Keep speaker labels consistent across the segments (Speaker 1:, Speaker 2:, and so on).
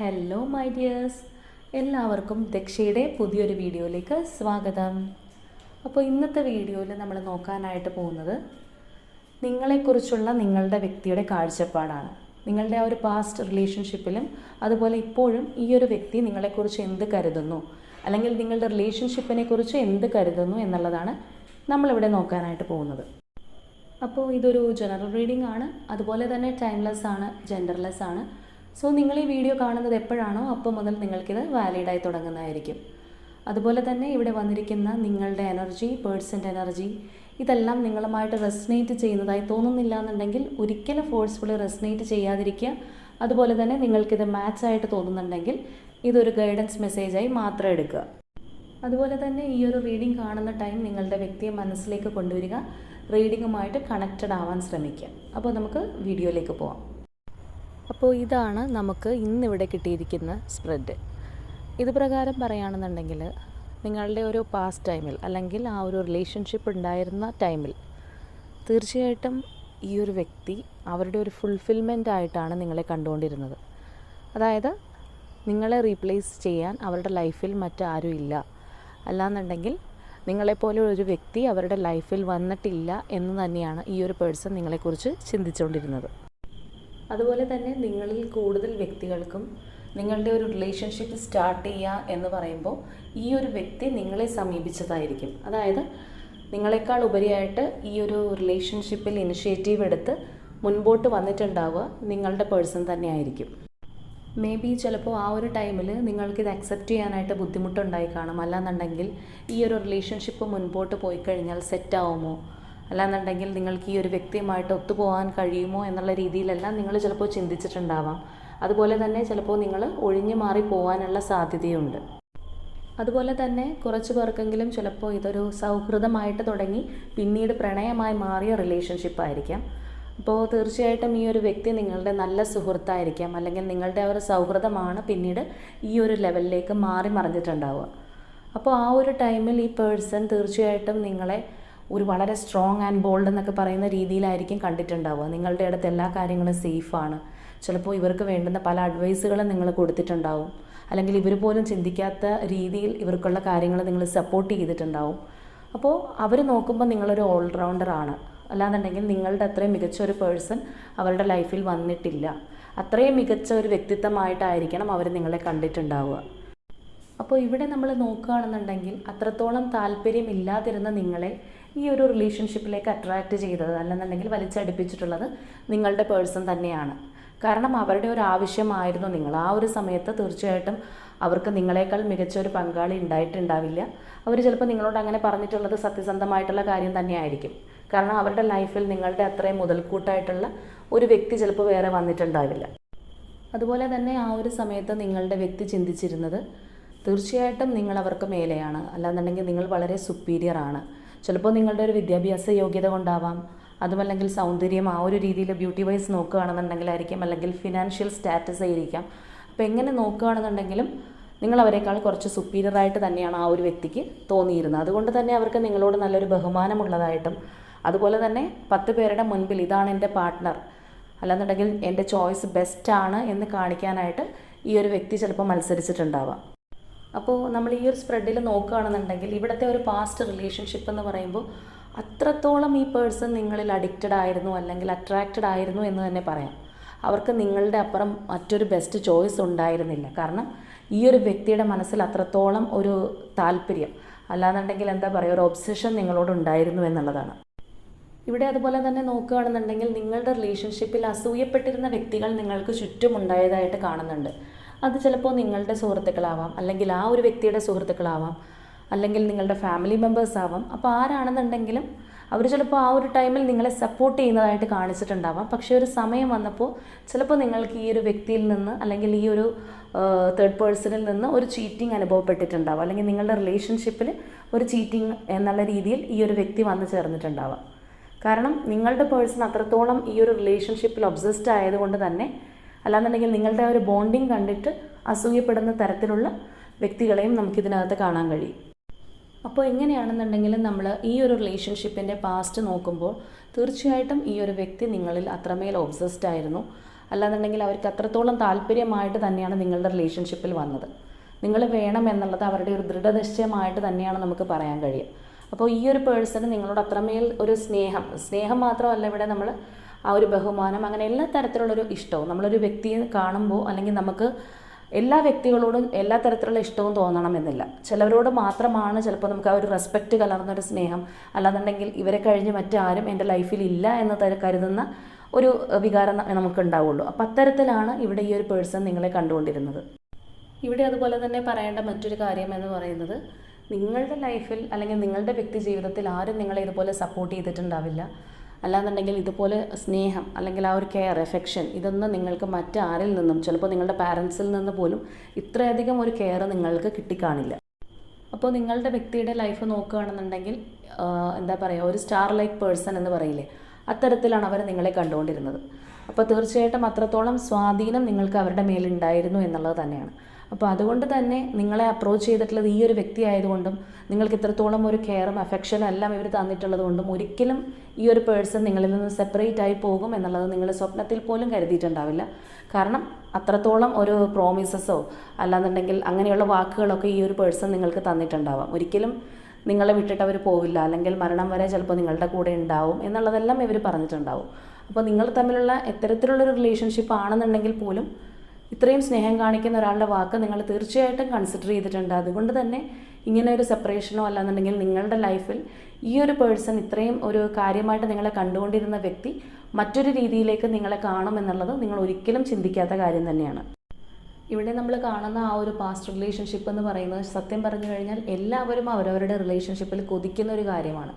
Speaker 1: Hello my dears എല്ലാവർക്കും ദക്ഷയുടെ പുതിയൊരു വീഡിയോയിലേക്ക് സ്വാഗതം. അപ്പോൾ ഇന്നത്തെ വീഡിയോയിൽ നമ്മൾ നോക്കാനായിട്ട് പോകുന്നത് നിങ്ങളെക്കുറിച്ചുള്ള നിങ്ങളുടെ വ്യക്തിയുടെ കാഴ്ചപ്പാടാണ്. നിങ്ങളുടെ ആ ഒരു പാസ്റ്റ് റിലേഷൻഷിപ്പിലും അതുപോലെ ഇപ്പോഴും ഈ ഒരു വ്യക്തി നിങ്ങളെക്കുറിച്ച് എന്ത് കരുതുന്നു? അല്ലെങ്കിൽ നിങ്ങളുടെ റിലേഷൻഷിപ്പിനെ കുറിച്ച് എന്ത് കരുതുന്നു എന്നുള്ളതാണ് നമ്മളിവിടെ നോക്കാനായിട്ട് പോകുന്നത്. അപ്പോൾ ഇതൊരു ജനറൽ റീഡിംഗ് ആണ്. അതുപോലെ തന്നെ ടൈംലെസ് ആണ് ജെൻഡർലെസ് ആണ്. സോ നിങ്ങൾ ഈ വീഡിയോ കാണുന്നത് എപ്പോഴാണോ അപ്പോൾ മുതൽ നിങ്ങൾക്കിത് വാലിഡായി തുടങ്ങുന്നതായിരിക്കും. അതുപോലെ തന്നെ ഇവിടെ വന്നിരിക്കുന്ന നിങ്ങളുടെ എനർജി പേഴ്സന്റെ എനർജി ഇതെല്ലാം നിങ്ങളുമായിട്ട് റെസ്നേറ്റ് ചെയ്യുന്നതായി തോന്നുന്നില്ല എന്നുണ്ടെങ്കിൽ ഒരിക്കലും ഫോഴ്സ്ഫുള്ളി റെസ്നേറ്റ് ചെയ്യാതിരിക്കുക. അതുപോലെ തന്നെ നിങ്ങൾക്കിത് മാച്ചായിട്ട് തോന്നുന്നുണ്ടെങ്കിൽ ഇതൊരു ഗൈഡൻസ് മെസ്സേജായി മാത്രം എടുക്കുക. അതുപോലെ തന്നെ ഈ ഒരു റീഡിംഗ് കാണുന്ന ടൈം നിങ്ങളുടെ വ്യക്തിയെ മനസ്സിലേക്ക് കൊണ്ടുവരിക. റീഡിങ്ങുമായിട്ട് കണക്റ്റഡ് ആവാൻ ശ്രമിക്കുക. അപ്പോൾ നമുക്ക് വീഡിയോയിലേക്ക് പോവാം. അപ്പോൾ ഇതാണ് നമുക്ക് ഇന്നിവിടെ കിട്ടിയിരിക്കുന്ന സ്പ്രെഡ് ഇത് പ്രകാരം പറയുകയാണെന്നുണ്ടെങ്കിൽ നിങ്ങളുടെ ഒരു പാസ്റ്റ് ടൈമിൽ അല്ലെങ്കിൽ ആ ഒരു റിലേഷൻഷിപ്പ് ഉണ്ടായിരുന്ന ടൈമിൽ തീർച്ചയായിട്ടും ഈ ഒരു വ്യക്തി അവരുടെ ഒരു ഫുൾഫിൽമെന്റ് ആയിട്ടാണ് നിങ്ങളെ കണ്ടുകൊണ്ടിരുന്നത്. അതായത് നിങ്ങളെ റീപ്ലേസ് ചെയ്യാൻ അവരുടെ ലൈഫിൽ മറ്റാരും ഇല്ല. അല്ലാന്നുണ്ടെങ്കിൽ നിങ്ങളെപ്പോലെ ഒരു വ്യക്തി അവരുടെ ലൈഫിൽ വന്നിട്ടില്ല എന്ന് തന്നെയാണ് ഈ ഒരു പേഴ്സൺ നിങ്ങളെക്കുറിച്ച് ചിന്തിച്ചുകൊണ്ടിരുന്നത്. അതുപോലെ തന്നെ നിങ്ങളിൽ കൂടുതൽ വ്യക്തികൾക്കും നിങ്ങളുടെ ഒരു റിലേഷൻഷിപ്പ് സ്റ്റാർട്ട് ചെയ്യുക എന്ന് പറയുമ്പോൾ ഈ ഒരു വ്യക്തി നിങ്ങളെ സമീപിച്ചതായിരിക്കും. അതായത് നിങ്ങളെക്കാൾ ഉപരിയായിട്ട് ഈ ഒരു റിലേഷൻഷിപ്പിൽ ഇനിഷ്യേറ്റീവ് എടുത്ത് മുൻപോട്ട് വന്നിട്ടുണ്ടാവുക നിങ്ങളുടെ പേഴ്സൺ തന്നെയായിരിക്കും. മേ ബി ചിലപ്പോൾ ആ ഒരു ടൈമിൽ നിങ്ങൾക്ക് ഇത് അക്സെപ്റ്റ് ചെയ്യാനായിട്ട് ബുദ്ധിമുട്ടുണ്ടായി കാണും. അല്ലാന്നുണ്ടെങ്കിൽ ഈ ഒരു റിലേഷൻഷിപ്പ് മുൻപോട്ട് പോയി കഴിഞ്ഞാൽ സെറ്റാവുമോ അല്ലാന്നുണ്ടെങ്കിൽ നിങ്ങൾക്ക് ഈ ഒരു വ്യക്തിയുമായിട്ട് ഒത്തുപോകാൻ കഴിയുമോ എന്നുള്ള രീതിയിലെല്ലാം നിങ്ങൾ ചിലപ്പോൾ ചിന്തിച്ചിട്ടുണ്ടാവാം. അതുപോലെ തന്നെ ചിലപ്പോൾ നിങ്ങൾ ഒഴിഞ്ഞു മാറി പോകാനുള്ള സാധ്യതയുണ്ട്. അതുപോലെ തന്നെ കുറച്ച് പേർക്കെങ്കിലും ചിലപ്പോൾ ഇതൊരു സൗഹൃദമായിട്ട് തുടങ്ങി പിന്നീട് പ്രണയമായി മാറിയ റിലേഷൻഷിപ്പ് ആയിരിക്കാം. അപ്പോൾ തീർച്ചയായിട്ടും ഈ ഒരു വ്യക്തി നിങ്ങളുടെ നല്ല സുഹൃത്തായിരിക്കാം. അല്ലെങ്കിൽ നിങ്ങളുടെ ഒരു സൗഹൃദമാണ് പിന്നീട് ഈ ഒരു ലെവലിലേക്ക് മാറി മറിഞ്ഞിട്ടുണ്ടാവുക. അപ്പോൾ ആ ഒരു ടൈമിൽ ഈ പേഴ്സൺ തീർച്ചയായിട്ടും നിങ്ങളെ ഒരു വളരെ സ്ട്രോങ് ആൻഡ് ബോൾഡ് എന്നൊക്കെ പറയുന്ന രീതിയിലായിരിക്കും കണ്ടിട്ടുണ്ടാവുക. നിങ്ങളുടെ അടുത്ത് എല്ലാ കാര്യങ്ങളും സേഫാണ് ചിലപ്പോൾ ഇവർക്ക് വേണ്ടുന്ന പല അഡ്വൈസുകളും നിങ്ങൾ കൊടുത്തിട്ടുണ്ടാവും. അല്ലെങ്കിൽ ഇവർ പോലും ചിന്തിക്കാത്ത രീതിയിൽ ഇവർക്കുള്ള കാര്യങ്ങൾ നിങ്ങൾ സപ്പോർട്ട് ചെയ്തിട്ടുണ്ടാവും. അപ്പോൾ അവർ നോക്കുമ്പോൾ നിങ്ങളൊരു ഓൾറൗണ്ടറാണ് അല്ലാന്നുണ്ടെങ്കിൽ നിങ്ങളുടെ അത്രയും മികച്ച ഒരു പേഴ്സൺ അവരുടെ ലൈഫിൽ വന്നിട്ടില്ല. അത്രയും മികച്ച ഒരു വ്യക്തിത്വമായിട്ടായിരിക്കണം അവർ നിങ്ങളെ കണ്ടിട്ടുണ്ടാവുക. അപ്പോൾ ഇവിടെ നമ്മൾ നോക്കുകയാണെന്നുണ്ടെങ്കിൽ അത്രത്തോളം താല്പര്യമില്ലാതിരുന്ന നിങ്ങളെ ഈ ഒരു റിലേഷൻഷിപ്പിലേക്ക് അട്രാക്റ്റ് ചെയ്തത് അല്ലെന്നുണ്ടെങ്കിൽ വലിച്ചടിപ്പിച്ചിട്ടുള്ളത് നിങ്ങളുടെ പേഴ്സൺ തന്നെയാണ്. കാരണം അവരുടെ ഒരു ആവശ്യമായിരുന്നു നിങ്ങൾ. ആ ഒരു സമയത്ത് തീർച്ചയായിട്ടും അവർക്ക് നിങ്ങളെക്കാൾ മികച്ച ഒരു പങ്കാളി ഉണ്ടായിട്ടുണ്ടാവില്ല. അവർ ചിലപ്പോൾ നിങ്ങളോട് അങ്ങനെ പറഞ്ഞിട്ടുള്ളത് സത്യസന്ധമായിട്ടുള്ള കാര്യം തന്നെയായിരിക്കും. കാരണം അവരുടെ ലൈഫിൽ നിങ്ങളുടെ അത്രയും മുതൽക്കൂട്ടായിട്ടുള്ള ഒരു വ്യക്തി ചിലപ്പോൾ വേറെ വന്നിട്ടുണ്ടാവില്ല. അതുപോലെ തന്നെ ആ ഒരു സമയത്ത് നിങ്ങളുടെ വ്യക്തി ചിന്തിച്ചിരുന്നത് തീർച്ചയായിട്ടും നിങ്ങൾ അവർക്ക് മേലെയാണ്. അല്ലാന്നുണ്ടെങ്കിൽ നിങ്ങൾ വളരെ സുപ്പീരിയർ ആണ്. ചിലപ്പോൾ നിങ്ങളുടെ ഒരു വിദ്യാഭ്യാസ യോഗ്യത കൊണ്ടാവാം. അതുമല്ലെങ്കിൽ സൗന്ദര്യം ആ ഒരു രീതിയിൽ ബ്യൂട്ടി വൈസ് നോക്കുകയാണെന്നുണ്ടെങ്കിലായിരിക്കും. അല്ലെങ്കിൽ ഫിനാൻഷ്യൽ സ്റ്റാറ്റസ് ആയിരിക്കാം. അപ്പോൾ എങ്ങനെ നോക്കുകയാണെന്നുണ്ടെങ്കിലും നിങ്ങൾ അവരെക്കാൾ കുറച്ച് സുപ്പീരിയറായിട്ട് തന്നെയാണ് ആ ഒരു വ്യക്തിക്ക് തോന്നിയിരുന്നത്. അതുകൊണ്ട് തന്നെ അവർക്ക് നിങ്ങളോട് നല്ലൊരു ബഹുമാനമുള്ളതായിട്ടും അതുപോലെ തന്നെ പത്ത് പേരുടെ മുൻപിൽ ഇതാണ് എന്റെ പാർട്ട്ണർ അല്ലാന്നുണ്ടെങ്കിൽ എന്റെ ചോയ്സ് ബെസ്റ്റാണ് എന്ന് കാണിക്കാനായിട്ട് ഈ ഒരു വ്യക്തി ചിലപ്പോൾ മത്സരിച്ചിട്ടുണ്ടാവാം. അപ്പോൾ നമ്മൾ ഈ ഒരു സ്പ്രെഡിൽ നോക്കുകയാണെന്നുണ്ടെങ്കിൽ ഇവിടുത്തെ ഒരു പാസ്റ്റ് റിലേഷൻഷിപ്പ് എന്ന് പറയുമ്പോൾ അത്രത്തോളം ഈ പേഴ്സൺ നിങ്ങളിൽ അഡിക്റ്റഡ് ആയിരുന്നു അല്ലെങ്കിൽ അട്രാക്റ്റഡ് ആയിരുന്നു എന്ന് തന്നെ പറയാം. അവർക്ക് നിങ്ങളുടെ അപ്പുറം മറ്റൊരു ബെസ്റ്റ് ചോയ്സ് ഉണ്ടായിരുന്നില്ല. കാരണം ഈ ഒരു വ്യക്തിയുടെ മനസ്സിൽ അത്രത്തോളം ഒരു താല്പര്യം. അല്ലാന്നുണ്ടെങ്കിൽ എന്താ പറയുക ഒരു ഒബ്സഷൻ നിങ്ങളോട് ഉണ്ടായിരുന്നു എന്നുള്ളതാണ്. ഇവിടെ അതുപോലെ തന്നെ നോക്കുകയാണെന്നുണ്ടെങ്കിൽ നിങ്ങളുടെ റിലേഷൻഷിപ്പിൽ അസൂയപ്പെട്ടിരുന്ന വ്യക്തികൾ നിങ്ങൾക്ക് ചുറ്റും ഉണ്ടായതായിട്ട് കാണുന്നുണ്ട്. അത് ചിലപ്പോൾ നിങ്ങളുടെ സുഹൃത്തുക്കളാവാം അല്ലെങ്കിൽ ആ ഒരു വ്യക്തിയുടെ സുഹൃത്തുക്കളാവാം അല്ലെങ്കിൽ നിങ്ങളുടെ ഫാമിലി മെമ്പേഴ്സ് ആവാം. അപ്പോൾ ആരാണെന്നുണ്ടെങ്കിലും അവർ ചിലപ്പോൾ ആ ഒരു ടൈമിൽ നിങ്ങളെ സപ്പോർട്ട് ചെയ്യുന്നതായിട്ട് കാണിച്ചിട്ടുണ്ടാവാം. പക്ഷേ ഒരു സമയം വന്നപ്പോൾ ചിലപ്പോൾ നിങ്ങൾക്ക് ഈ ഒരു വ്യക്തിയിൽ നിന്ന് അല്ലെങ്കിൽ ഈ ഒരു തേർഡ് പേഴ്സണിൽ നിന്ന് ഒരു ചീറ്റിംഗ് അനുഭവപ്പെട്ടിട്ടുണ്ടാവാം. അല്ലെങ്കിൽ നിങ്ങളുടെ റിലേഷൻഷിപ്പിൽ ഒരു ചീറ്റിംഗ് എന്നുള്ള രീതിയിൽ ഈ ഒരു വ്യക്തി വന്നു ചേർന്നിട്ടുണ്ടാവാം. കാരണം നിങ്ങളുടെ പേഴ്സൺ അത്രത്തോളം ഈ ഒരു റിലേഷൻഷിപ്പിൽ ഒബ്സസ്ഡ് ആയതുകൊണ്ട് തന്നെ അല്ലാന്നുണ്ടെങ്കിൽ നിങ്ങളുടെ ഒരു ബോണ്ടിങ് കണ്ടിട്ട് അസൂയപ്പെടുന്ന തരത്തിലുള്ള വ്യക്തികളെയും നമുക്കിതിനകത്ത് കാണാൻ കഴിയും. അപ്പോൾ എങ്ങനെയാണെന്നുണ്ടെങ്കിൽ നമ്മൾ ഈ ഒരു റിലേഷൻഷിപ്പിന്റെ പാസ്റ്റ് നോക്കുമ്പോൾ തീർച്ചയായിട്ടും ഈ ഒരു വ്യക്തി നിങ്ങളിൽ അത്രമേൽ ഒബ്സസ്ഡ് ആയിരുന്നു. അല്ലാന്നുണ്ടെങ്കിൽ അവർക്ക് അത്രത്തോളം താല്പര്യമായിട്ട് തന്നെയാണ് നിങ്ങളുടെ റിലേഷൻഷിപ്പിൽ വന്നത്. നിങ്ങൾ വേണം എന്നുള്ളത് അവരുടെ ഒരു ദൃഢനിശ്ചയമായിട്ട് തന്നെയാണ് നമുക്ക് പറയാൻ കഴിയുക. അപ്പോൾ ഈ ഒരു പേഴ്സണ് നിങ്ങളോട് അത്രമേൽ ഒരു സ്നേഹം സ്നേഹം മാത്രമല്ല ഇവിടെ നമ്മൾ ആ ഒരു ബഹുമാനം അങ്ങനെ എല്ലാ തരത്തിലുള്ളൊരു ഇഷ്ടവും നമ്മളൊരു വ്യക്തിയെ കാണുമ്പോൾ അല്ലെങ്കിൽ നമുക്ക് എല്ലാ വ്യക്തികളോടും എല്ലാ തരത്തിലുള്ള ഇഷ്ടവും തോന്നണമെന്നില്ല. ചിലവരോട് മാത്രമാണ് ചിലപ്പോൾ നമുക്ക് ആ ഒരു റെസ്പെക്റ്റ് കലർന്നൊരു സ്നേഹം. അല്ലാന്നുണ്ടെങ്കിൽ ഇവരെ കഴിഞ്ഞ് മറ്റാരും എന്റെ ലൈഫിൽ ഇല്ല എന്ന് കരുതുന്ന ഒരു വികാരം ന- നമുക്ക് ഉണ്ടാവുള്ളൂ അപ്പം അത്തരത്തിലാണ് ഇവിടെ ഈ ഒരു പേഴ്സൺ നിങ്ങളെ കണ്ടുകൊണ്ടിരുന്നത്. ഇവിടെ അതുപോലെ തന്നെ പറയേണ്ട മറ്റൊരു കാര്യം എന്ന് പറയുന്നത് നിങ്ങളുടെ ലൈഫിൽ അല്ലെങ്കിൽ നിങ്ങളുടെ വ്യക്തി ജീവിതത്തിൽ ആരും നിങ്ങളെ ഇതുപോലെ സപ്പോർട്ട് ചെയ്തിട്ടുണ്ടാവില്ല. അല്ലാന്നുണ്ടെങ്കിൽ ഇതുപോലെ സ്നേഹം അല്ലെങ്കിൽ ആ ഒരു കെയർ എഫെക്ഷൻ ഇതൊന്നും നിങ്ങൾക്ക് മറ്റാരിൽ നിന്നും ചിലപ്പോൾ നിങ്ങളുടെ പാരൻസിൽ നിന്ന് പോലും ഇത്രയധികം ഒരു കെയർ നിങ്ങൾക്ക് കിട്ടിക്കാണില്ല. അപ്പോൾ നിങ്ങളുടെ വ്യക്തിയുടെ ലൈഫ് നോക്കുകയാണെന്നുണ്ടെങ്കിൽ എന്താ പറയുക ഒരു സ്റ്റാർ ലൈക്ക് പേഴ്സൺ എന്ന് പറയില്ലേ അത്തരത്തിലാണ് അവർ നിങ്ങളെ കണ്ടുകൊണ്ടിരുന്നത്. അപ്പോൾ തീർച്ചയായിട്ടും അത്രത്തോളം സ്വാധീനം നിങ്ങൾക്ക് അവരുടെ മേലുണ്ടായിരുന്നു എന്നുള്ളത് തന്നെയാണ്. അപ്പോൾ അതുകൊണ്ട് തന്നെ നിങ്ങളെ അപ്രോച്ച് ചെയ്തിട്ടുള്ളത് ഈ ഒരു വ്യക്തി ആയതുകൊണ്ടും നിങ്ങൾക്ക് ഇത്രത്തോളം ഒരു കെയറും അഫെക്ഷനും എല്ലാം ഇവർ തന്നിട്ടുള്ളത് കൊണ്ടും ഒരിക്കലും ഈ ഒരു പേഴ്സൺ നിങ്ങളിൽ നിന്ന് സെപ്പറേറ്റ് ആയി പോകും എന്നുള്ളത് നിങ്ങൾ സ്വപ്നത്തിൽ പോലും കരുതിയിട്ടുണ്ടാവില്ല. കാരണം അത്രത്തോളം ഒരു പ്രോമിസസോ അല്ലാന്നുണ്ടെങ്കിൽ അങ്ങനെയുള്ള വാക്കുകളൊക്കെ ഈ ഒരു പേഴ്സൺ നിങ്ങൾക്ക് തന്നിട്ടുണ്ടാവാം. ഒരിക്കലും നിങ്ങളെ വിട്ടിട്ട് അവർ പോവില്ല. അല്ലെങ്കിൽ മരണം വരെ ചിലപ്പോൾ നിങ്ങളുടെ കൂടെ ഉണ്ടാവും എന്നുള്ളതെല്ലാം ഇവർ പറഞ്ഞിട്ടുണ്ടാവും. അപ്പോൾ നിങ്ങൾ തമ്മിലുള്ള എത്തരത്തിലുള്ളൊരു റിലേഷൻഷിപ്പ് ആണെന്നുണ്ടെങ്കിൽ പോലും ഇത്രയും സ്നേഹം കാണിക്കുന്ന ഒരാളുടെ വാക്ക് നിങ്ങൾ തീർച്ചയായിട്ടും കൺസിഡർ ചെയ്തിട്ടുണ്ട്. അതുകൊണ്ട് തന്നെ ഇങ്ങനെ ഒരു സെപ്പറേഷനോ അല്ലാന്നുണ്ടെങ്കിൽ നിങ്ങളുടെ ലൈഫിൽ ഈ ഒരു പേഴ്സൺ ഇത്രയും ഒരു കാര്യമായിട്ട് നിങ്ങളെ കണ്ടുകൊണ്ടിരുന്ന വ്യക്തി മറ്റൊരു രീതിയിലേക്ക് നിങ്ങളെ കാണുമെന്നുള്ളത് നിങ്ങൾ ഒരിക്കലും ചിന്തിക്കാത്ത കാര്യം തന്നെയാണ്. ഇവിടെ നമ്മൾ കാണുന്ന ആ ഒരു പാസ്റ്റ് റിലേഷൻഷിപ്പ് എന്ന് പറയുന്നത് സത്യം പറഞ്ഞു കഴിഞ്ഞാൽ എല്ലാവരും അവരവരുടെ റിലേഷൻഷിപ്പിൽ കൊതിക്കുന്ന ഒരു കാര്യമാണ്.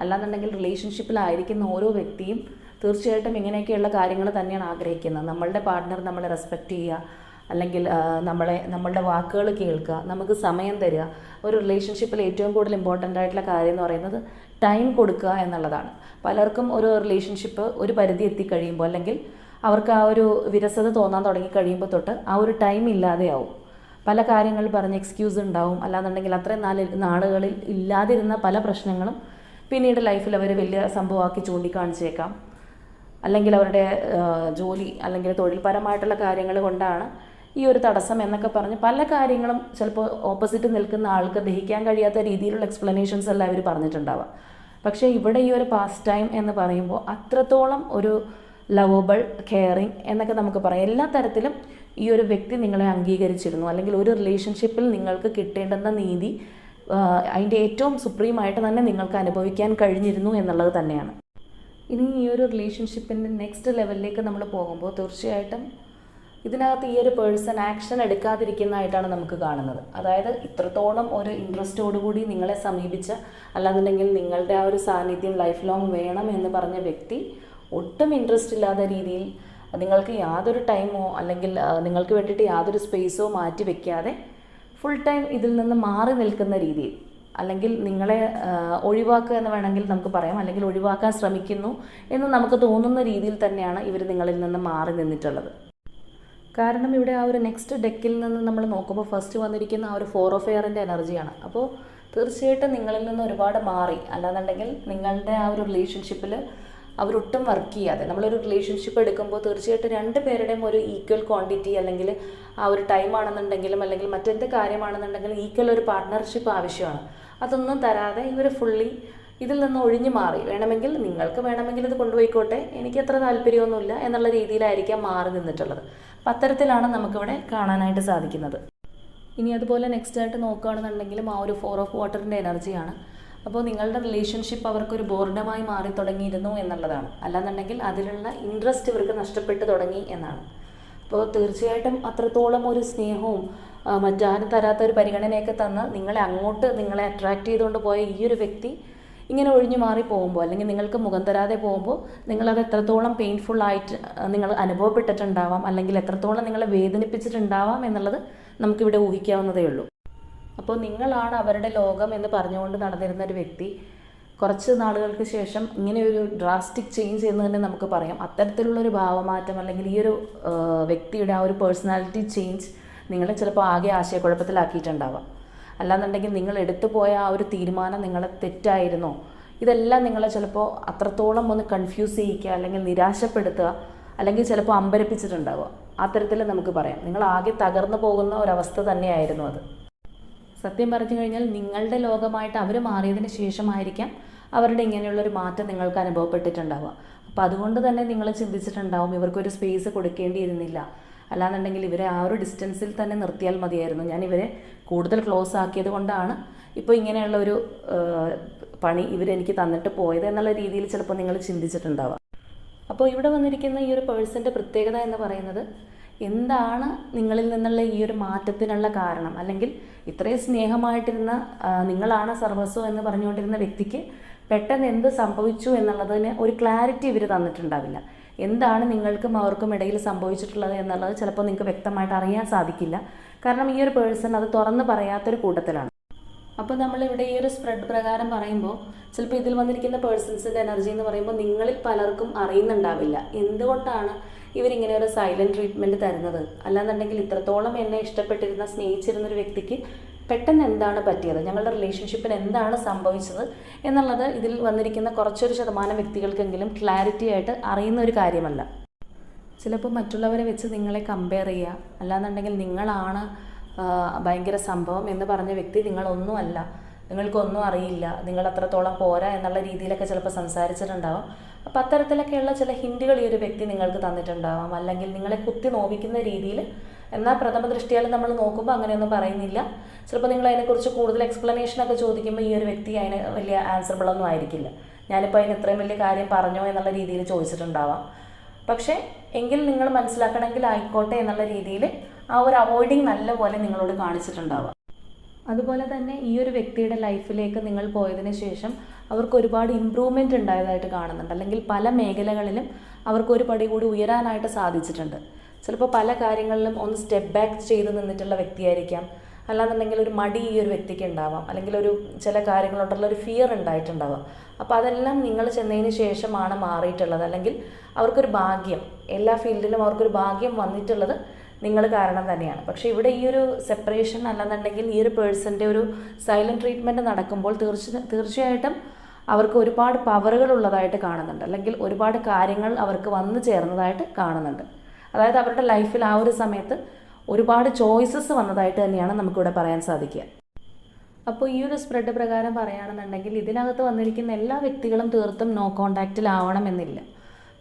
Speaker 1: അല്ലാന്നുണ്ടെങ്കിൽ റിലേഷൻഷിപ്പിലായിരിക്കുന്ന ഓരോ വ്യക്തിയും തീർച്ചയായിട്ടും ഇങ്ങനെയൊക്കെയുള്ള കാര്യങ്ങൾ തന്നെയാണ് ആഗ്രഹിക്കുന്നത്. നമ്മളുടെ പാർട്ട്ണർ നമ്മളെ റെസ്പെക്റ്റ് ചെയ്യുക അല്ലെങ്കിൽ നമ്മളെ നമ്മളുടെ വാക്കുകൾ കേൾക്കുക നമുക്ക് സമയം തരിക. ഒരു റിലേഷൻഷിപ്പിൽ ഏറ്റവും കൂടുതൽ ഇമ്പോർട്ടന്റ് ആയിട്ടുള്ള കാര്യം എന്ന് പറയുന്നത് ടൈം കൊടുക്കുക എന്നുള്ളതാണ്. പലർക്കും ഒരു റിലേഷൻഷിപ്പ് ഒരു പരിധി എത്തിക്കഴിയുമ്പോൾ അല്ലെങ്കിൽ അവർക്ക് ആ ഒരു വിരസത തോന്നാൻ തുടങ്ങി കഴിയുമ്പോൾ തൊട്ട് ആ ഒരു ടൈം ഇല്ലാതെയാവും. പല കാര്യങ്ങൾ പറഞ്ഞ് എക്സ്ക്യൂസ് ഉണ്ടാവും. അല്ലാന്നുണ്ടെങ്കിൽ അത്രയും നാല് നാളുകളിൽ ഇല്ലാതിരുന്ന പല പ്രശ്നങ്ങളും പിന്നീട് ലൈഫിൽ അവർ വലിയ സംഭവമാക്കി ചൂണ്ടിക്കാണിച്ചേക്കാം. അല്ലെങ്കിൽ അവരുടെ ജോലി അല്ലെങ്കിൽ തൊഴിൽപരമായിട്ടുള്ള കാര്യങ്ങൾ കൊണ്ടാണ് ഈ ഒരു തടസ്സം എന്നൊക്കെ പറഞ്ഞ് പല കാര്യങ്ങളും ചിലപ്പോൾ ഓപ്പോസിറ്റ് നിൽക്കുന്ന ആൾക്ക് ദഹിക്കാൻ കഴിയാത്ത രീതിയിലുള്ള എക്സ്പ്ലനേഷൻസ് എല്ലാം അവർ പറഞ്ഞിട്ടുണ്ടാവാം പക്ഷേ ഇവിടെ ഈ ഒരു പാസ്റ്റ് ടൈം എന്ന് പറയുമ്പോൾ അത്രത്തോളം ഒരു ലവബിൾ കെയറിങ് എന്നൊക്കെ നമുക്ക് പറയാം. എല്ലാ തരത്തിലും ഈ ഒരു വ്യക്തി നിങ്ങളെ അംഗീകരിച്ചിരുന്നു. അല്ലെങ്കിൽ ഒരു റിലേഷൻഷിപ്പിൽ നിങ്ങൾക്ക് കിട്ടേണ്ടുന്ന നീതി അതിന്റെ ഏറ്റവും സുപ്രീമായിട്ട് തന്നെ നിങ്ങൾക്ക് അനുഭവിക്കാൻ കഴിഞ്ഞിരുന്നു എന്നുള്ളത് തന്നെയാണ്. ഇനി ഈ ഒരു റിലേഷൻഷിപ്പിന്റെ നെക്സ്റ്റ് ലെവലിലേക്ക് നമ്മൾ പോകുമ്പോൾ തീർച്ചയായിട്ടും ഇതിനകത്ത് ഈ ഒരു പേഴ്സൺ ആക്ഷൻ എടുക്കാതിരിക്കുന്നതായിട്ടാണ് നമുക്ക് കാണുന്നത്. അതായത് ഇത്രത്തോളം ഒരു ഇൻട്രസ്റ്റോടുകൂടി നിങ്ങളെ സമീപിച്ച അല്ലാന്നുണ്ടെങ്കിൽ നിങ്ങളുടെ ആ ഒരു സാന്നിധ്യം ലൈഫ് ലോങ് വേണം എന്ന് പറഞ്ഞ വ്യക്തി ഒട്ടും ഇൻട്രസ്റ്റ് ഇല്ലാത്ത രീതിയിൽ നിങ്ങൾക്ക് യാതൊരു ടൈമോ അല്ലെങ്കിൽ നിങ്ങൾക്ക് വേണ്ടിയിട്ട് യാതൊരു സ്പേസോ മാറ്റി വെക്കാതെ ഫുൾ ടൈം ഇതിൽ നിന്ന് മാറി നിൽക്കുന്ന രീതിയിൽ അല്ലെങ്കിൽ നിങ്ങളെ ഒഴിവാക്കുക എന്ന് വേണമെങ്കിൽ നമുക്ക് പറയാം. അല്ലെങ്കിൽ ഒഴിവാക്കാൻ ശ്രമിക്കുന്നു എന്ന് നമുക്ക് തോന്നുന്ന രീതിയിൽ തന്നെയാണ് ഇവർ നിങ്ങളിൽ നിന്ന് മാറി നിന്നിട്ടുള്ളത്. കാരണം ഇവിടെ ആ ഒരു നെക്സ്റ്റ് ഡെക്കിൽ നിന്ന് നമ്മൾ നോക്കുമ്പോൾ ഫസ്റ്റ് വന്നിരിക്കുന്ന ആ ഒരു ഫോർ ഓഫ് എയറിന്റെ എനർജിയാണ് അപ്പോൾ തീർച്ചയായിട്ടും നിങ്ങളിൽ നിന്ന് ഒരുപാട് മാറി. അല്ലാന്നുണ്ടെങ്കിൽ നിങ്ങളുടെ ആ ഒരു റിലേഷൻഷിപ്പിൽ അവരൊട്ടും വർക്ക് ചെയ്യാതെ. നമ്മളൊരു റിലേഷൻഷിപ്പ് എടുക്കുമ്പോൾ തീർച്ചയായിട്ടും രണ്ട് പേരുടെയും ഒരു ഈക്വൽ ക്വാണ്ടിറ്റി അല്ലെങ്കിൽ ആ ഒരു ടൈം ആണെന്നുണ്ടെങ്കിലും അല്ലെങ്കിൽ മറ്റെന്ത് കാര്യമാണെന്നുണ്ടെങ്കിലും ഈക്വൽ ഒരു പാർട്ട്ണർഷിപ്പ് ആവശ്യമാണ്. അതൊന്നും തരാതെ ഇവർ ഫുള്ളി ഇതിൽ നിന്ന് ഒഴിഞ്ഞു മാറി. വേണമെങ്കിൽ നിങ്ങൾക്ക് വേണമെങ്കിൽ ഇത് കൊണ്ടുപോയിക്കോട്ടെ. എനിക്ക് അത്ര താല്പര്യമൊന്നുമില്ല എന്നുള്ള രീതിയിലായിരിക്കാം മാറി നിന്നിട്ടുള്ളത്. അപ്പം അത്തരത്തിലാണ് നമുക്കിവിടെ കാണാനായിട്ട് സാധിക്കുന്നത്. ഇനി അതുപോലെ നെക്സ്റ്റ് ആയിട്ട് നോക്കുകയാണെന്നുണ്ടെങ്കിലും ആ ഒരു ഫോർ ഓഫ് വാട്ടറിന്റെ എനർജിയാണ് അപ്പോൾ നിങ്ങളുടെ റിലേഷൻഷിപ്പ് അവർക്കൊരു ബോർഡമായി മാറി തുടങ്ങിയിരുന്നു എന്നുള്ളതാണ്. അല്ലാന്നുണ്ടെങ്കിൽ അതിലുള്ള ഇൻട്രസ്റ്റ് ഇവർക്ക് നഷ്ടപ്പെട്ടു തുടങ്ങി എന്നാണ്. അപ്പോൾ തീർച്ചയായിട്ടും അത്രത്തോളം ഒരു സ്നേഹവും മറ്റാരും തരാത്ത ഒരു പരിഗണനയൊക്കെ തന്ന് നിങ്ങളെ അങ്ങോട്ട് നിങ്ങളെ അട്രാക്റ്റ് ചെയ്തുകൊണ്ട് പോയ ഈ ഒരു വ്യക്തി ഇങ്ങനെ ഒഴിഞ്ഞു മാറി പോകുമ്പോൾ അല്ലെങ്കിൽ നിങ്ങൾക്ക് മുഖം തരാതെ പോകുമ്പോൾ നിങ്ങളത് എത്രത്തോളം പെയിൻഫുൾ ആയിട്ട് നിങ്ങൾ അനുഭവപ്പെട്ടിട്ടുണ്ടാവാം അല്ലെങ്കിൽ എത്രത്തോളം നിങ്ങളെ വേദനിപ്പിച്ചിട്ടുണ്ടാവാം എന്നുള്ളത് നമുക്കിവിടെ ഊഹിക്കാവുന്നതേ ഉള്ളൂ. അപ്പോൾ നിങ്ങളാണ് അവരുടെ ലോകം എന്ന് പറഞ്ഞുകൊണ്ട് നടന്നിരുന്ന ഒരു വ്യക്തി. കുറച്ച് നാളുകൾക്ക് ശേഷം ഇങ്ങനെ ഒരു ഡ്രാസ്റ്റിക് ചേഞ്ച് എന്ന് തന്നെ നമുക്ക് പറയാം. അത്തരത്തിലുള്ളൊരു ഭാവമാറ്റം അല്ലെങ്കിൽ ഈ ഒരു വ്യക്തിയുടെ ആ ഒരു പേഴ്സണാലിറ്റി ചേഞ്ച് നിങ്ങളെ ചിലപ്പോൾ ആകെ ആശയക്കുഴപ്പത്തിലാക്കിയിട്ടുണ്ടാവാം. അല്ലാന്നുണ്ടെങ്കിൽ നിങ്ങൾ എടുത്തു പോയ ആ ഒരു തീരുമാനം നിങ്ങളെ തെറ്റായിരുന്നോ? ഇതെല്ലാം നിങ്ങളെ ചിലപ്പോൾ അത്രത്തോളം ഒന്ന് കൺഫ്യൂസ് ചെയ്യിക്കുക അല്ലെങ്കിൽ നിരാശപ്പെടുത്തുക അല്ലെങ്കിൽ ചിലപ്പോൾ അമ്പരപ്പിച്ചിട്ടുണ്ടാവുക അത്തരത്തിൽ നമുക്ക് പറയാം. നിങ്ങൾ ആകെ തകർന്നു പോകുന്ന ഒരവസ്ഥ തന്നെയായിരുന്നു അത്. സത്യം പറഞ്ഞു കഴിഞ്ഞാൽ നിങ്ങളുടെ ലോകമായിട്ട് അവർ മാറിയതിന് ശേഷമായിരിക്കാം അവരുടെ ഇങ്ങനെയുള്ളൊരു മാറ്റം നിങ്ങൾക്ക് അനുഭവപ്പെട്ടിട്ടുണ്ടാവുക. അപ്പോൾ അതുകൊണ്ട് തന്നെ നിങ്ങൾ ചിന്തിച്ചിട്ടുണ്ടാവും ഇവർക്കൊരു സ്പേസ് കൊടുക്കേണ്ടിയിരുന്നില്ല. അല്ലാന്നുണ്ടെങ്കിൽ ഇവരെ ആ ഒരു ഡിസ്റ്റൻസിൽ തന്നെ നിർത്തിയാൽ മതിയായിരുന്നു. ഞാൻ ഇവരെ കൂടുതൽ ക്ലോസ് ആക്കിയത് കൊണ്ടാണ് ഇപ്പോൾ ഇങ്ങനെയുള്ള ഒരു പണി ഇവരെനിക്ക് തന്നിട്ട് പോയത് എന്നുള്ള രീതിയിൽ ചിലപ്പോൾ നിങ്ങൾ ചിന്തിച്ചിട്ടുണ്ടാവാം. അപ്പോൾ ഇവിടെ വന്നിരിക്കുന്ന ഈ ഒരു പേഴ്സന്റെ പ്രത്യേകത എന്ന് പറയുന്നത് എന്താണ് നിങ്ങളിൽ നിന്നുള്ള ഈ ഒരു മാറ്റത്തിനുള്ള കാരണം? അല്ലെങ്കിൽ ഇത്രയും സ്നേഹമായിട്ടിരുന്ന നിങ്ങളാണ് സർവസ്വം എന്ന് പറഞ്ഞുകൊണ്ടിരുന്ന വ്യക്തിക്ക് പെട്ടെന്ന് എന്ത് സംഭവിച്ചു എന്നുള്ളതിന് ഒരു ക്ലാരിറ്റി ഇവർ തന്നിട്ടുണ്ടാവില്ല. എന്താണ് നിങ്ങൾക്കും അവർക്കും ഇടയിൽ സംഭവിച്ചിട്ടുള്ളത് എന്നുള്ളത് ചിലപ്പോൾ നിങ്ങൾക്ക് വ്യക്തമായിട്ട് അറിയാൻ സാധിക്കില്ല. കാരണം ഈ ഒരു പേഴ്സൺ അത് തുറന്ന് പറയാത്തൊരു കൂട്ടത്തിലാണ്. അപ്പോൾ നമ്മളിവിടെ ഈ ഒരു സ്പ്രെഡ് പ്രകാരം പറയുമ്പോൾ ചിലപ്പോൾ ഇതിൽ വന്നിരിക്കുന്ന പേഴ്സൺസിന്റെ എനർജി എന്ന് പറയുമ്പോൾ നിങ്ങളിൽ പലർക്കും അറിയുന്നുണ്ടാവില്ല. എന്തുകൊണ്ടാണ് ഇവരിങ്ങനെ ഒരു സൈലന്റ് ട്രീറ്റ്മെന്റ് തരുന്നത്? അല്ലാന്നുണ്ടെങ്കിൽ ഇത്രത്തോളം എന്നെ ഇഷ്ടപ്പെട്ടിരുന്ന സ്നേഹിച്ചിരുന്ന ഒരു വ്യക്തിക്ക് പെട്ടെന്ന് എന്താണ് പറ്റിയത്? ഞങ്ങളുടെ റിലേഷൻഷിപ്പിന് എന്താണ് സംഭവിച്ചത്? എന്നുള്ളത് ഇതിൽ വന്നിരിക്കുന്ന കുറച്ചൊരു ശതമാനം വ്യക്തികൾക്കെങ്കിലും ക്ലാരിറ്റി ആയിട്ട് അറിയുന്ന ഒരു കാര്യമല്ല. ചിലപ്പോൾ മറ്റുള്ളവരെ വെച്ച് നിങ്ങളെ കമ്പയർ ചെയ്യുക. അല്ലാന്നുണ്ടെങ്കിൽ നിങ്ങളാണ് ഭയങ്കര സംഭവം എന്ന് പറഞ്ഞ വ്യക്തി നിങ്ങളൊന്നുമല്ല നിങ്ങൾക്കൊന്നും അറിയില്ല. നിങ്ങൾ അത്രത്തോളം പോരാ എന്നുള്ള രീതിയിലൊക്കെ ചിലപ്പോൾ സംസാരിച്ചിട്ടുണ്ടാവാം. അപ്പോൾ അത്തരത്തിലൊക്കെയുള്ള ചില ഹിൻഡുകൾ ഈ ഒരു വ്യക്തി നിങ്ങൾക്ക് തന്നിട്ടുണ്ടാവാം. അല്ലെങ്കിൽ നിങ്ങളെ കുത്തി നോവിക്കുന്ന രീതിയിൽ എന്നാൽ പ്രഥമ ദൃഷ്ടിയാൽ നമ്മൾ നോക്കുമ്പോൾ അങ്ങനെയൊന്നും പറയുന്നില്ല. ചിലപ്പോൾ നിങ്ങൾ അതിനെക്കുറിച്ച് കൂടുതൽ എക്സ്പ്ലനേഷൻ ഒക്കെ ചോദിക്കുമ്പോൾ ഈ ഒരു വ്യക്തി അതിന് വലിയ ആൻസറബിൾ ഒന്നും ആയിരിക്കില്ല. ഞാനിപ്പോൾ അതിന് ഇത്രയും വലിയ കാര്യം പറഞ്ഞോ എന്നുള്ള രീതിയിൽ ചോദിച്ചിട്ടുണ്ടാവാം. പക്ഷേ എങ്കിൽ നിങ്ങൾ മനസ്സിലാക്കണമെങ്കിൽ ആയിക്കോട്ടെ എന്നുള്ള രീതിയിൽ ആ ഒരു അവോയ്ഡിങ് നല്ല പോലെ നിങ്ങളോട് കാണിച്ചിട്ടുണ്ടാവാം. അതുപോലെ തന്നെ ഈ ഒരു വ്യക്തിയുടെ ലൈഫിലേക്ക് നിങ്ങൾ പോയതിന് ശേഷം അവർക്ക് ഒരുപാട് ഇമ്പ്രൂവ്മെന്റ് ഉണ്ടായതായിട്ട് കാണുന്നുണ്ട്. അല്ലെങ്കിൽ പല മേഖലകളിലും അവർക്ക് ഒരു പടി കൂടി ഉയരാനായിട്ട് സാധിച്ചിട്ടുണ്ട്. ചിലപ്പോൾ പല കാര്യങ്ങളിലും ഒന്ന് സ്റ്റെപ്പ് ബാക്ക് ചെയ്ത് നിന്നിട്ടുള്ള വ്യക്തിയായിരിക്കാം. അല്ലാന്നുണ്ടെങ്കിൽ ഒരു മടി ഈ ഒരു വ്യക്തിക്ക് ഉണ്ടാവാം. അല്ലെങ്കിൽ ഒരു ചില കാര്യങ്ങളോട്ടുള്ള ഒരു ഫിയർ ഉണ്ടായിട്ടുണ്ടാവാം. അപ്പോൾ അതെല്ലാം നിങ്ങൾ ചെന്നതിന് ശേഷമാണ് മാറിയിട്ടുള്ളത്. അല്ലെങ്കിൽ അവർക്കൊരു ഭാഗ്യം എല്ലാ ഫീൽഡിലും അവർക്കൊരു ഭാഗ്യം വന്നിട്ടുള്ളത് നിങ്ങൾ കാരണം തന്നെയാണ്. പക്ഷേ ഇവിടെ ഈ ഒരു സെപ്പറേഷൻ അല്ലെന്നുണ്ടെങ്കിൽ ഈ ഒരു പേഴ്സന്റെ ഒരു സൈലന്റ് ട്രീറ്റ്മെന്റ് നടക്കുമ്പോൾ തീർച്ച തീർച്ചയായിട്ടും അവർക്ക് ഒരുപാട് പവറുകൾ ഉള്ളതായിട്ട് കാണുന്നുണ്ട്. അല്ലെങ്കിൽ ഒരുപാട് കാര്യങ്ങൾ അവർക്ക് വന്നു ചേർന്നതായിട്ട് കാണുന്നുണ്ട്. അതായത് അവരുടെ ലൈഫിൽ ആ ഒരു സമയത്ത് ഒരുപാട് ചോയ്സസ് വന്നതായിട്ട് തന്നെയാണ് നമുക്കിവിടെ പറയാൻ സാധിക്കുക. അപ്പോൾ ഈ ഒരു സ്പ്രെഡ് പ്രകാരം പറയുകയാണെന്നുണ്ടെങ്കിൽ ഇതിനകത്ത് വന്നിരിക്കുന്ന എല്ലാ വ്യക്തികളും തീർത്തും നോ കോണ്ടാക്റ്റിലാവണമെന്നില്ല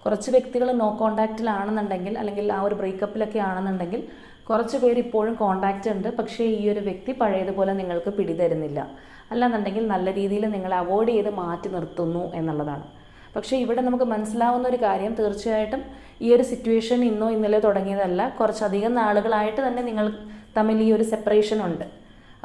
Speaker 1: കുറച്ച് വ്യക്തികൾ നോ കോണ്ടാക്റ്റിലാണെന്നുണ്ടെങ്കിൽ അല്ലെങ്കിൽ ആ ഒരു ബ്രേക്കപ്പിലൊക്കെ ആണെന്നുണ്ടെങ്കിൽ കുറച്ച് പേര് ഇപ്പോഴും കോണ്ടാക്റ്റ് ഉണ്ട്. പക്ഷേ ഈ ഒരു വ്യക്തി പഴയതുപോലെ നിങ്ങൾക്ക് പിടിതരുന്നില്ല. അല്ലാന്നുണ്ടെങ്കിൽ നല്ല രീതിയിൽ നിങ്ങളെ അവോയ്ഡ് ചെയ്ത് മാറ്റി നിർത്തുന്നു എന്നുള്ളതാണ്. പക്ഷേ ഇവിടെ നമുക്ക് മനസ്സിലാവുന്ന ഒരു കാര്യം തീർച്ചയായിട്ടും ഈ ഒരു സിറ്റുവേഷൻ ഇന്നോ ഇന്നലെ തുടങ്ങിയതല്ല. കുറച്ചധികം നാളുകളായിട്ട് തന്നെ നിങ്ങൾ തമ്മിൽ ഈ ഒരു സെപ്പറേഷൻ ഉണ്ട്.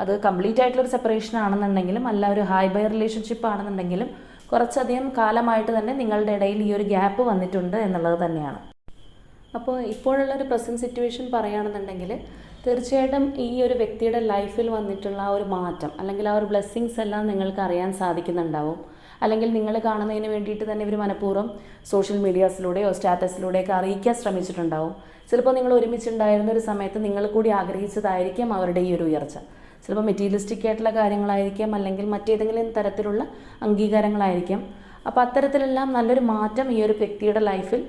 Speaker 1: അത് കംപ്ലീറ്റ് ആയിട്ടുള്ള ഒരു സെപ്പറേഷൻ ആണെന്നുണ്ടെങ്കിലും അല്ല ഒരു ഹൈ ബൈ റിലേഷൻഷിപ്പ് ആണെന്നുണ്ടെങ്കിലും കുറച്ചധികം കാലമായിട്ട് തന്നെ നിങ്ങളുടെ ഇടയിൽ ഈ ഒരു ഗ്യാപ്പ് വന്നിട്ടുണ്ട് എന്നുള്ളത് തന്നെയാണ്. അപ്പോൾ ഇപ്പോഴുള്ള ഒരു പ്രസന്റ് സിറ്റുവേഷൻ പറയുകയാണെന്നുണ്ടെങ്കിൽ തീർച്ചയായിട്ടും ഈ ഒരു വ്യക്തിയുടെ ലൈഫിൽ വന്നിട്ടുള്ള ആ ഒരു മാറ്റം അല്ലെങ്കിൽ ആ ഒരു ബ്ലെസ്സിങ്സ് എല്ലാം നിങ്ങൾക്ക് അറിയാൻ സാധിക്കുന്നുണ്ടാവും. അല്ലെങ്കിൽ നിങ്ങൾ കാണുന്നതിന് വേണ്ടിയിട്ട് തന്നെ ഇവർ മനഃപൂർവം സോഷ്യൽ മീഡിയാസിലൂടെയോ സ്റ്റാറ്റസിലൂടെയൊക്കെ അറിയിക്കാൻ ശ്രമിച്ചിട്ടുണ്ടാവും. ചിലപ്പോൾ നിങ്ങൾ ഒരുമിച്ചുണ്ടായിരുന്ന ഒരു സമയത്ത് നിങ്ങൾ കൂടി ആഗ്രഹിച്ചതായിരിക്കാം അവരുടെ ഈ ഒരു ഉയർച്ച. ചിലപ്പോൾ മെറ്റീരിയലിസ്റ്റിക് ആയിട്ടുള്ള കാര്യങ്ങളായിരിക്കാം അല്ലെങ്കിൽ മറ്റേതെങ്കിലും തരത്തിലുള്ള അംഗീകാരങ്ങളായിരിക്കാം. അപ്പോൾ അത്തരത്തിലെല്ലാം നല്ലൊരു മാറ്റം ഈ ഒരു വ്യക്തിയുടെ ലൈഫിൽ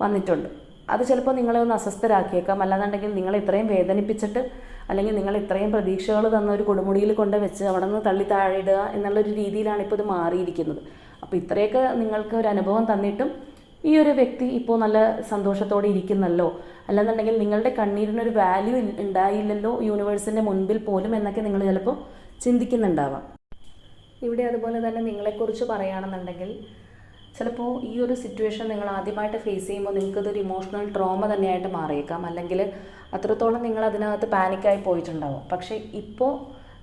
Speaker 1: വന്നിട്ടുണ്ട്. അത് ചിലപ്പോൾ നിങ്ങളെ ഒന്ന് അസ്വസ്ഥരാക്കിയേക്കാം. അല്ലാന്നുണ്ടെങ്കിൽ നിങ്ങളെ ഇത്രയും വേദനിപ്പിച്ചിട്ട് അല്ലെങ്കിൽ നിങ്ങൾ ഇത്രയും പ്രതീക്ഷകൾ തന്ന ഒരു കൊടുമുടിയിൽ കൊണ്ട് വെച്ച് അവിടെ നിന്ന് തള്ളി താഴെയിടുക എന്നുള്ളൊരു രീതിയിലാണ് ഇപ്പോൾ ഇത് മാറിയിരിക്കുന്നത്. അപ്പോൾ ഇത്രയൊക്കെ നിങ്ങൾക്ക് ഒരു അനുഭവം തന്നിട്ടും ഈ ഒരു വ്യക്തി ഇപ്പോൾ നല്ല സന്തോഷത്തോടെ ഇരിക്കുന്നല്ലോ. അല്ലെന്നുണ്ടെങ്കിൽ നിങ്ങളുടെ കണ്ണീരിനൊരു വാല്യൂ ഉണ്ടായില്ലല്ലോ യൂണിവേഴ്സിന്റെ മുൻപിൽ പോലും എന്നൊക്കെ നിങ്ങൾ ചിലപ്പോൾ ചിന്തിക്കുന്നുണ്ടാവാം. ഇവിടെ അതുപോലെ തന്നെ നിങ്ങളെക്കുറിച്ച് പറയുകയാണെന്നുണ്ടെങ്കിൽ ചിലപ്പോൾ ഈ ഒരു സിറ്റുവേഷൻ നിങ്ങൾ ആദ്യമായിട്ട് ഫേസ് ചെയ്യുമ്പോൾ നിങ്ങൾക്ക് ഇതൊരു ഇമോഷണൽ ട്രോമ തന്നെയായിട്ട് മാറിയേക്കാം. അല്ലെങ്കിൽ അത്രത്തോളം നിങ്ങൾ അതിനകത്ത് പാനിക്കായി പോയിട്ടുണ്ടാവും. പക്ഷേ ഇപ്പോൾ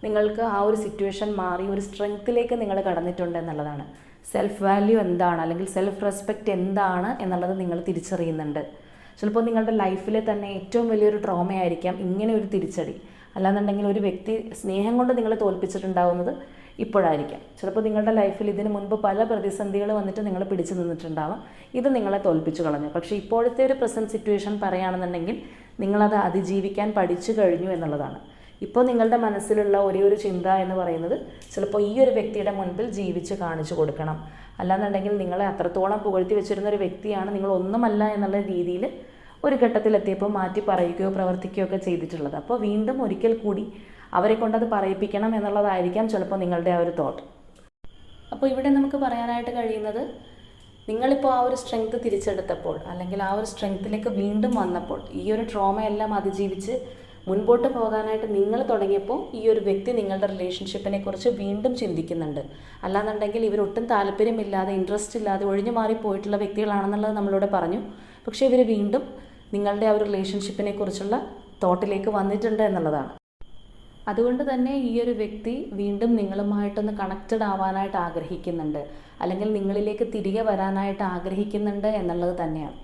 Speaker 1: നിങ്ങൾക്ക് ആ ഒരു സിറ്റുവേഷൻ മാറി ഒരു സ്ട്രെങ്ത്തിലേക്ക് നിങ്ങൾ കടന്നിട്ടുണ്ട് എന്നുള്ളതാണ്. സെൽഫ് വാല്യൂ എന്താണ്? അല്ലെങ്കിൽ സെൽഫ് റെസ്പെക്റ്റ് എന്താണ് എന്നുള്ളത് നിങ്ങൾ തിരിച്ചറിയുന്നുണ്ട്. ചിലപ്പോൾ നിങ്ങളുടെ ലൈഫിലെ തന്നെ ഏറ്റവും വലിയൊരു ട്രോമയായിരിക്കാം ഇങ്ങനെ ഒരു തിരിച്ചടി. അല്ലാന്നുണ്ടെങ്കിൽ ഒരു വ്യക്തി സ്നേഹം കൊണ്ട് നിങ്ങൾ തോൽപ്പിച്ചിട്ടുണ്ടാവുന്നത് ഇപ്പോഴായിരിക്കാം. ചിലപ്പോൾ നിങ്ങളുടെ ലൈഫിൽ ഇതിന് മുൻപ് പല പ്രതിസന്ധികൾ വന്നിട്ട് നിങ്ങൾ പിടിച്ചു നിന്നിട്ടുണ്ടാവാം. ഇത് നിങ്ങളെ തോൽപ്പിച്ചു കളഞ്ഞു. പക്ഷേ ഇപ്പോഴത്തെ ഒരു പ്രസന്റ് സിറ്റുവേഷൻ പറയുകയാണെന്നുണ്ടെങ്കിൽ നിങ്ങളത് അതിജീവിക്കാൻ പഠിച്ചു കഴിഞ്ഞു എന്നുള്ളതാണ്. ഇപ്പോൾ നിങ്ങളുടെ മനസ്സിലുള്ള ഒരേ ഒരു ചിന്ത എന്ന് പറയുന്നത് ചിലപ്പോൾ ഈ ഒരു വ്യക്തിയുടെ മുൻപിൽ ജീവിച്ച് കാണിച്ചു കൊടുക്കണം. അല്ലാന്നുണ്ടെങ്കിൽ നിങ്ങളെ അത്രത്തോളം പുകഴ്ത്തി വെച്ചിരുന്ന ഒരു വ്യക്തിയാണ് നിങ്ങൾ ഒന്നുമല്ല എന്നുള്ള രീതിയിൽ ഒരു ഘട്ടത്തിലെത്തിയപ്പോൾ മാറ്റി പറയുകയോ പ്രവർത്തിക്കുകയോ ഒക്കെ ചെയ്തിട്ടുള്ളത്. അപ്പോൾ വീണ്ടും ഒരിക്കൽ കൂടി അവരെ കൊണ്ടത് പറയിപ്പിക്കണം എന്നുള്ളതായിരിക്കാം ചിലപ്പോൾ നിങ്ങളുടെ ആ ഒരു തോട്ട് അപ്പോൾ ഇവിടെ നമുക്ക് പറയാനായിട്ട് കഴിയുന്നത് നിങ്ങളിപ്പോൾ ആ ഒരു സ്ട്രെങ്ത് തിരിച്ചെടുത്തപ്പോൾ അല്ലെങ്കിൽ ആ ഒരു സ്ട്രെങ്ത്തിലേക്ക് വീണ്ടും വന്നപ്പോൾ ഈ ഒരു ട്രോമയെല്ലാം അതിജീവിച്ച് മുൻപോട്ട് പോകാനായിട്ട് നിങ്ങൾ തുടങ്ങിയപ്പോൾ ഈ ഒരു വ്യക്തി നിങ്ങളുടെ റിലേഷൻഷിപ്പിനെ കുറിച്ച് വീണ്ടും ചിന്തിക്കുന്നുണ്ട്. അല്ലാന്നുണ്ടെങ്കിൽ ഇവരൊട്ടും താല്പര്യമില്ലാതെ ഇൻട്രസ്റ്റ് ഇല്ലാതെ ഒഴിഞ്ഞു മാറി പോയിട്ടുള്ള വ്യക്തികളാണെന്നുള്ളത് നമ്മളിവിടെ പറഞ്ഞു. പക്ഷേ ഇവർ വീണ്ടും നിങ്ങളുടെ ആ ഒരു റിലേഷൻഷിപ്പിനെ കുറിച്ചുള്ള തോട്ടിലേക്ക് വന്നിട്ടുണ്ട് എന്നുള്ളതാണ്. അതുകൊണ്ട് തന്നെ ഈ ഒരു വ്യക്തി വീണ്ടും നിങ്ങളുമായിട്ടൊന്ന് കണക്റ്റഡ് ആവാനായിട്ട് ആഗ്രഹിക്കുന്നുണ്ട്. അല്ലെങ്കിൽ നിങ്ങളിലേക്ക് തിരികെ വരാനായിട്ട് ആഗ്രഹിക്കുന്നുണ്ട് എന്നുള്ളത് തന്നെയാണ്.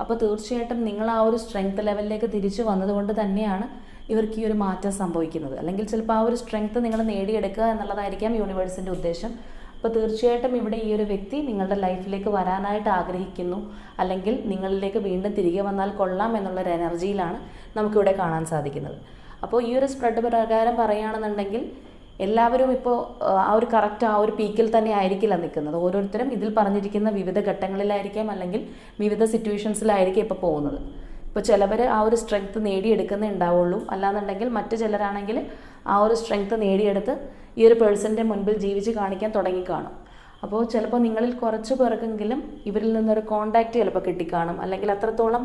Speaker 1: അപ്പോൾ തീർച്ചയായിട്ടും നിങ്ങൾ ആ ഒരു സ്ട്രെങ്ത് ലെവലിലേക്ക് തിരിച്ചു വന്നതുകൊണ്ട് തന്നെയാണ് ഇവർക്ക് ഈ ഒരു മാറ്റം സംഭവിക്കുന്നത്. അല്ലെങ്കിൽ ചിലപ്പോൾ ആ ഒരു സ്ട്രെങ്ത് നിങ്ങൾ നേടിയെടുക്കുക എന്നുള്ളതായിരിക്കാം യൂണിവേഴ്സിന്റെ ഉദ്ദേശം. അപ്പോൾ തീർച്ചയായിട്ടും ഇവിടെ ഈ ഒരു വ്യക്തി നിങ്ങളുടെ ലൈഫിലേക്ക് വരാനായിട്ട് ആഗ്രഹിക്കുന്നു. അല്ലെങ്കിൽ നിങ്ങളിലേക്ക് വീണ്ടും തിരികെ വന്നാൽ കൊള്ളാം എന്നുള്ളൊരു എനർജിയിലാണ് നമുക്കിവിടെ കാണാൻ സാധിക്കുന്നത്. അപ്പോൾ ഈ ഒരു സ്പ്രെഡ് പ്രകാരം പറയുകയാണെന്നുണ്ടെങ്കിൽ എല്ലാവരും ഇപ്പോൾ ആ ഒരു കറക്റ്റ് ആ ഒരു പീക്കിൽ തന്നെ ആയിരിക്കില്ല നിൽക്കുന്നത്. ഓരോരുത്തരും ഇതിൽ പറഞ്ഞിരിക്കുന്ന വിവിധ ഘട്ടങ്ങളിലായിരിക്കാം അല്ലെങ്കിൽ വിവിധ സിറ്റുവേഷൻസിലായിരിക്കും ഇപ്പോൾ പോകുന്നത്. ഇപ്പോൾ ചിലവർ ആ ഒരു സ്ട്രെങ്ത് നേടിയെടുക്കുന്നേ ഉണ്ടാവുള്ളൂ. അല്ലാന്നുണ്ടെങ്കിൽ മറ്റു ചിലരാണെങ്കിൽ ആ ഒരു സ്ട്രെങ്ത് നേടിയെടുത്ത് ഈ ഒരു പേഴ്സന്റെ മുൻപിൽ ജീവിച്ച് കാണിക്കാൻ തുടങ്ങിക്കാണും അപ്പോൾ ചിലപ്പോൾ നിങ്ങളിൽ കുറച്ച് പേർക്കെങ്കിലും ഇവരിൽ നിന്നൊരു കോണ്ടാക്റ്റ് ചിലപ്പോൾ കിട്ടിക്കാണും. അല്ലെങ്കിൽ അത്രത്തോളം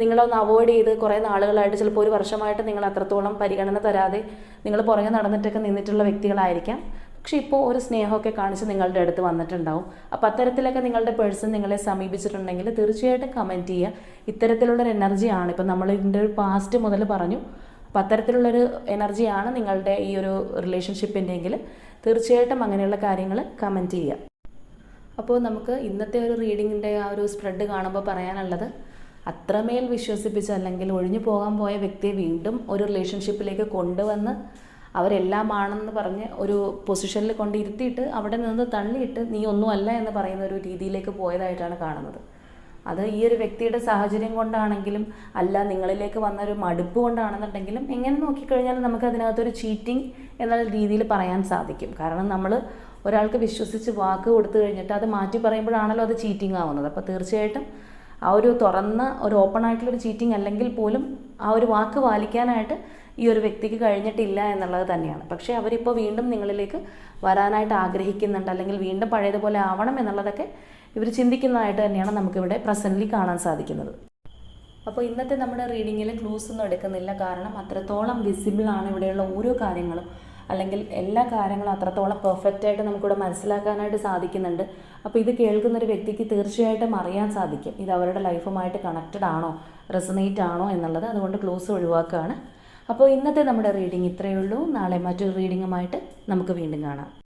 Speaker 1: നിങ്ങളൊന്ന് അവോയ്ഡ് ചെയ്ത് കുറേ നാളുകളായിട്ട് ചിലപ്പോൾ ഒരു വർഷമായിട്ട് നിങ്ങൾ അത്രത്തോളം പരിഗണന തരാതെ നിങ്ങൾ പുറകെ നടന്നിട്ടൊക്കെ നിന്നിട്ടുള്ള വ്യക്തികളായിരിക്കാം. പക്ഷെ ഇപ്പോൾ ഒരു സ്നേഹമൊക്കെ കാണിച്ച് നിങ്ങളുടെ അടുത്ത് വന്നിട്ടുണ്ടാവും. അപ്പോൾ അത്തരത്തിലൊക്കെ നിങ്ങളുടെ പേഴ്സൺ നിങ്ങളെ സമീപിച്ചിട്ടുണ്ടെങ്കിൽ തീർച്ചയായിട്ടും കമന്റ് ചെയ്യുക. ഇത്തരത്തിലുള്ളൊരു എനർജിയാണ് ഇപ്പം നമ്മൾ ഇതിന്റെ ഒരു പാസ്റ്റ് മുതൽ പറഞ്ഞു. അപ്പം അത്തരത്തിലുള്ളൊരു എനർജിയാണ് നിങ്ങളുടെ ഈ ഒരു റിലേഷൻഷിപ്പിന്റെയെങ്കിൽ തീർച്ചയായിട്ടും അങ്ങനെയുള്ള കാര്യങ്ങൾ കമന്റ് ചെയ്യുക. അപ്പോൾ നമുക്ക് ഇന്നത്തെ ഒരു റീഡിങ്ങിന്റെ ആ ഒരു സ്പ്രെഡ് കാണുമ്പോൾ പറയാനുള്ളത് അത്രമേൽ വിശ്വസിപ്പിച്ച് അല്ലെങ്കിൽ ഒഴിഞ്ഞു പോകാൻ പോയ വ്യക്തിയെ വീണ്ടും ഒരു റിലേഷൻഷിപ്പിലേക്ക് കൊണ്ടുവന്ന് അവരെല്ലാമാണെന്ന് പറഞ്ഞ് ഒരു പൊസിഷനിൽ കൊണ്ടിരുത്തിയിട്ട് അവിടെ നിന്ന് തള്ളിയിട്ട് നീ ഒന്നുമല്ല എന്ന് പറയുന്ന ഒരു രീതിയിലേക്ക് പോയതായിട്ടാണ് കാണുന്നത്. അത് ഈ ഒരു വ്യക്തിയുടെ സാഹചര്യം കൊണ്ടാണെങ്കിലും അല്ല നിങ്ങളിലേക്ക് വന്ന ഒരു മടുപ്പ് കൊണ്ടാണെന്നുണ്ടെങ്കിലും എങ്ങനെ നോക്കിക്കഴിഞ്ഞാൽ നമുക്ക് അതിനകത്തൊരു ചീറ്റിംഗ് എന്നുള്ള രീതിയിൽ പറയാൻ സാധിക്കും. കാരണം നമ്മൾ ഒരാൾക്ക് വിശ്വസിച്ച് വാക്ക് കൊടുത്തു കഴിഞ്ഞിട്ട് അത് മാറ്റി പറയുമ്പോഴാണല്ലോ അത് ചീറ്റിംഗ് ആവുന്നത്. അപ്പോൾ തീർച്ചയായിട്ടും ആ ഒരു തുറന്ന ഒരു ഓപ്പൺ ആയിട്ടുള്ളൊരു ചീറ്റിംഗ് അല്ലെങ്കിൽ പോലും ആ ഒരു വാക്ക് പാലിക്കാനായിട്ട് ഈ ഒരു വ്യക്തിക്ക് കഴിഞ്ഞിട്ടില്ല എന്നുള്ളത് തന്നെയാണ്. പക്ഷേ അവരിപ്പോൾ വീണ്ടും നിങ്ങളിലേക്ക് വരാനായിട്ട് ആഗ്രഹിക്കുന്നുണ്ട് അല്ലെങ്കിൽ വീണ്ടും പഴയതുപോലെ ആവണം എന്നുള്ളതൊക്കെ ഇവർ ചിന്തിക്കുന്നതായിട്ട് തന്നെയാണ് നമുക്കിവിടെ പ്രസന്റ്ലി കാണാൻ സാധിക്കുന്നത്. അപ്പോൾ ഇന്നത്തെ നമ്മുടെ റീഡിങ്ങിൽ ക്ലൂസ് ഒന്നും എടുക്കുന്നില്ല. കാരണം അത്രത്തോളം വിസിബിളാണ് ഇവിടെയുള്ള ഓരോ കാര്യങ്ങളും. അല്ലെങ്കിൽ എല്ലാ കാര്യങ്ങളും അത്രത്തോളം പെർഫെക്റ്റ് ആയിട്ട് നമുക്കിവിടെ മനസ്സിലാക്കാനായിട്ട് സാധിക്കുന്നുണ്ട്. അപ്പോൾ ഇത് കേൾക്കുന്ന ഒരു വ്യക്തിക്ക് തീർച്ചയായിട്ടും അറിയാൻ സാധിക്കും. ഇത് അവരുടെ ലൈഫുമായിട്ട് കണക്റ്റഡ് ആണോ റെസനേറ്റ് ആണോ എന്നുള്ളത് അതുകൊണ്ട് ക്ലോസ് ഒഴിവാക്കുകയാണ്. അപ്പോൾ ഇന്നത്തെ നമ്മുടെ റീഡിംഗ് ഇത്രയേ ഉള്ളൂ. നാളെ മറ്റൊരു റീഡിങ്ങുമായിട്ട് നമുക്ക് വീണ്ടും കാണാം.